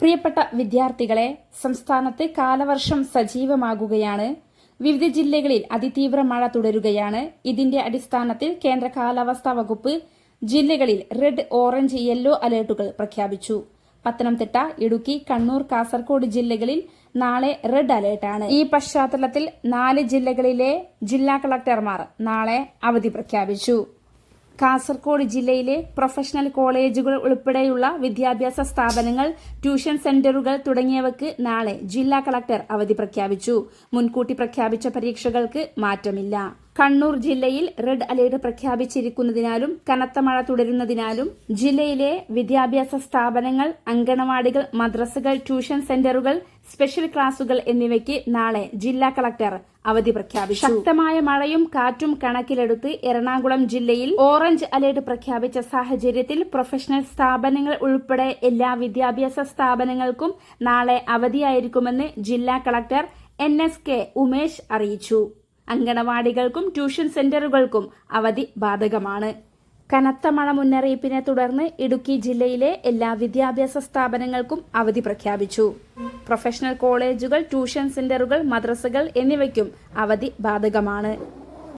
പ്രിയപ്പെട്ട വിദ്യാർത്ഥികളെ സംസ്ഥാനത്ത് കാലവർഷം സജീവമാകുകയാണ്. വിവിധ ജില്ലകളിൽ അതിതീവ്ര മഴ തുടരുകയാണ്. ഇതിന്റെ അടിസ്ഥാനത്തിൽ കേന്ദ്ര കാലാവസ്ഥാ വകുപ്പ് ജില്ലകളിൽ റെഡ് ഓറഞ്ച് യെല്ലോ അലേർട്ടുകൾ പ്രഖ്യാപിച്ചു. പത്തനംതിട്ട ഇടുക്കി കണ്ണൂർ കാസർഗോഡ് ജില്ലകളിൽ നാളെ റെഡ് അലേർട്ടാണ്. ഈ പശ്ചാത്തലത്തിൽ നാല് ജില്ലകളിലെ ജില്ലാ കളക്ടർമാർ നാളെ അവധി പ്രഖ്യാപിച്ചു. കാസർഗോഡ് ജില്ലയിലെ പ്രൊഫഷണൽ കോളേജുകൾ ഉൾപ്പെടെയുള്ള വിദ്യാഭ്യാസ സ്ഥാപനങ്ങൾ ട്യൂഷൻ സെന്ററുകൾ തുടങ്ങിയവയ്ക്ക് നാളെ ജില്ലാ കളക്ടർ അവധി പ്രഖ്യാപിച്ചു. മുൻകൂട്ടി പ്രഖ്യാപിച്ച പരീക്ഷകൾക്ക് മാറ്റമില്ല. കണ്ണൂർ ജില്ലയിൽ റെഡ് അലേർട്ട് പ്രഖ്യാപിച്ചിരിക്കുന്നതിനാലും കനത്ത മഴ തുടരുന്നതിനാലും ജില്ലയിലെ വിദ്യാഭ്യാസ സ്ഥാപനങ്ങൾ അങ്കണവാടികൾ മദ്രസകൾ ട്യൂഷൻ സെന്ററുകൾ സ്പെഷ്യൽ ക്ലാസുകൾ എന്നിവയ്ക്ക് നാളെ ജില്ലാ കളക്ടർ അവധി പ്രഖ്യാപിച്ചു. ശക്തമായ മഴയും കാറ്റും കണക്കിലെടുത്ത് എറണാകുളം ജില്ലയിൽ ഓറഞ്ച് അലേർട്ട് പ്രഖ്യാപിച്ച സാഹചര്യത്തിൽ പ്രൊഫഷണൽ സ്ഥാപനങ്ങൾ ഉൾപ്പെടെ എല്ലാ വിദ്യാഭ്യാസ സ്ഥാപനങ്ങൾക്കും നാളെ അവധിയായിരിക്കുമെന്ന് ജില്ലാ collector N S K Umesh അറിയിച്ചു. അങ്കണവാടികൾക്കും ട്യൂഷൻ സെന്ററുകൾക്കും അവധി ബാധകമാണ്. കനത്ത മഴ മുന്നറിയിപ്പിനെ തുടർന്ന് ഇടുക്കി ജില്ലയിലെ എല്ലാ വിദ്യാഭ്യാസ സ്ഥാപനങ്ങൾക്കും അവധി പ്രഖ്യാപിച്ചു. പ്രൊഫഷണൽ കോളേജുകൾ ട്യൂഷൻ സെന്ററുകൾ മദ്രസകൾ എന്നിവയ്ക്കും അവധി ബാധകമാണ്.